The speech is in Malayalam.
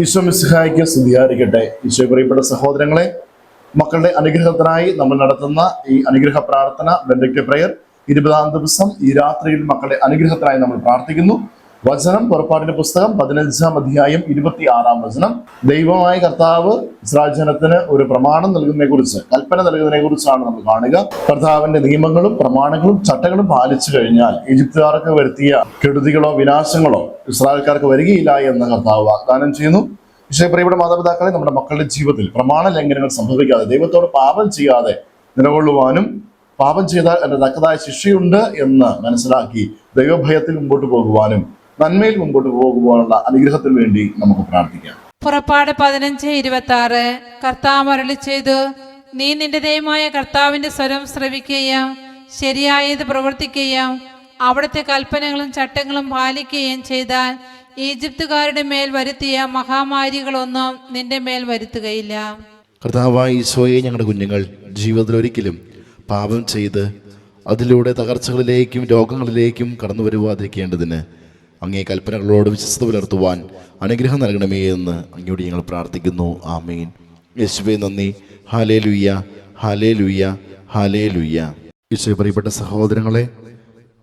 ഈശോ മിസ്ഹായിക്ക് സ്തുതിയായിരിക്കട്ടെ. ഈശോ പ്രിയപ്പെട്ട സഹോദരങ്ങളെ മക്കളുടെ അനുഗ്രഹത്തിനായി നമ്മൾ നടത്തുന്ന ഈ അനുഗ്രഹ പ്രാർത്ഥന ബെൻഡക്റ്റ് പ്രയർ ഇരുപതാം ദിവസം ഈ രാത്രിയിൽ മക്കളുടെ അനുഗ്രഹത്തിനായി നമ്മൾ പ്രാർത്ഥിക്കുന്നു. വചനം പുറപ്പാടിന്റെ പുസ്തകം പതിനഞ്ചാം അധ്യായം ഇരുപത്തി ആറാം വചനം. ദൈവമായ കർത്താവ് ഇസ്രാജനത്തിന് ഒരു പ്രമാണം നൽകുന്നതിനെ കുറിച്ച് കൽപ്പന നൽകുന്നതിനെ കുറിച്ചാണ് നമ്മൾ കാണുക. കർത്താവിന്റെ നിയമങ്ങളും പ്രമാണങ്ങളും ചട്ടങ്ങളും പാലിച്ചു കഴിഞ്ഞാൽ ഈജിപ്തുകാർക്ക് വരുത്തിയ കെടുതികളോ വിനാശങ്ങളോ ഇസ്രായേൽക്കാർക്ക് വരികയില്ല എന്ന് കർത്താവ് വാഗ്ദാനം ചെയ്യുന്നു. പക്ഷേ പ്രിയപ്പെട്ട മാതാപിതാക്കളെ നമ്മുടെ മക്കളുടെ ജീവിതത്തിൽ പ്രമാണ ലംഘനങ്ങൾ സംഭവിക്കാതെ ദൈവത്തോട് പാപം ചെയ്യാതെ നിലകൊള്ളുവാനും പാപം ചെയ്താൽ എന്റെ തക്കതായ ശിക്ഷയുണ്ട് എന്ന് മനസ്സിലാക്കി ദൈവഭയത്തിൽ മുമ്പോട്ട് പോകുവാനും നന്മയിൽ മുമ്പോട്ട് പോകുവാനുള്ള അനുഗ്രഹത്തിന് വേണ്ടി നമുക്ക് പ്രാർത്ഥിക്കാം. പുറപ്പാട് പതിനഞ്ച് ഇരുപത്തി ആറ് കർത്താവ് ചെയ്തു നീ നിന്റെ ദൈവമായ കർത്താവിന്റെ സ്വരം ശ്രവിക്കുകയും ശരിയായത് പ്രവർത്തിക്കുകയും അവിടുത്തെ കൽപ്പനകളും ചട്ടങ്ങളും പാലിക്കുകയും ചെയ്താൽ ഈജിപ്തുകാരുടെ മേൽ വരുത്തിയ മഹാമാരികളൊന്നും നിന്റെ മേൽ വരുത്തുകയില്ല. കർത്താവായ ഈശോയെ ഞങ്ങളുടെ കുഞ്ഞുങ്ങൾ ജീവിതത്തിൽ ഒരിക്കലും പാപം ചെയ്ത് അതിലൂടെ തകർച്ചകളിലേക്കും രോഗങ്ങളിലേക്കും കടന്നു വരുവാതിരിക്കേണ്ടതിന് അങ്ങേ കൽപ്പനകളോട് വിശ്വസ്ത പുലർത്തുവാൻ അനുഗ്രഹം നൽകണമേ എന്ന് അങ്ങയോട് ഞങ്ങൾ പ്രാർത്ഥിക്കുന്നു. ആമീൻ. യേശുവെ നന്ദി. ഹാലേ ലുയ്യ ഹാലേ ലുയ്യ ഹാലേ ലുയ്യ യേശുവെ പ്രിയപ്പെട്ട സഹോദരങ്ങളെ